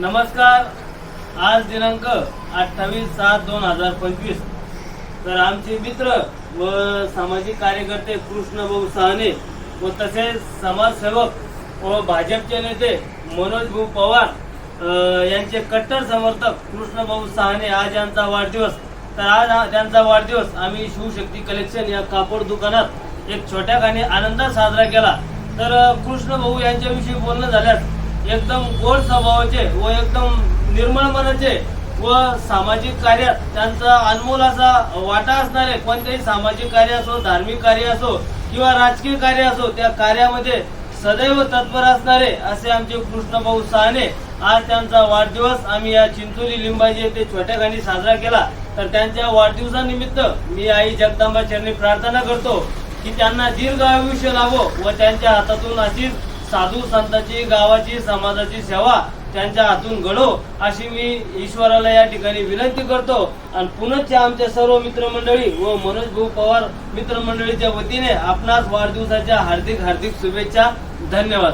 नमस्कार. आज दिनांक अठ्ठावीस सात दोन हजार पंचवीस. तर आमचे मित्र व सामाजिक कार्यकर्ते कृष्णभाऊ सहाने व तसेच समाजसेवक व भाजपचे नेते मनोज भाऊ पवार यांचे कट्टर समर्थक कृष्णभाऊ सहाने आज यांचा वाढदिवस. तर आज त्यांचा वाढदिवस आम्ही शिवशक्ती कलेक्शन या कापड दुकानात एक छोट्या खाणी आनंदात साजरा केला. तर कृष्णभाऊ कृष्ण भाऊ यांच्याविषयी बोलणं झाल्यास एकदम गोड स्वभावाचे व एकदम निर्मळ मनाचे व सामाजिक कार्यात त्यांचा अनमोल असा वाटा असणारे कोणतेही सामाजिक कार्य असो धार्मिक कार्य असो किंवा राजकीय कार्य असो त्या कार्यामध्ये सदैव तत्पर असणारे असे आमचे कृष्णभाऊ सहाने आज त्यांचा वाढदिवस आम्ही या चिंचोली लिंबाजी येथे छोट्या गाणी साजरा केला. तर त्यांच्या वाढदिवसानिमित्त मी आई जगदंबा चरणी प्रार्थना करतो की त्यांना दीर्घ आयुष्य लाभो व त्यांच्या हातातून अशीच साधू संतांची गावाची समाजाची सेवा त्यांच्या हातून घडो अशी मी ईश्वराला या ठिकाणी विनंती करतो. आणि पुनश्च आमच्या सर्व मित्रमंडळी व मनोज भाऊ पवार मित्रमंडळीच्या वतीने आपणास वाढदिवसाच्या हार्दिक हार्दिक शुभेच्छा. धन्यवाद.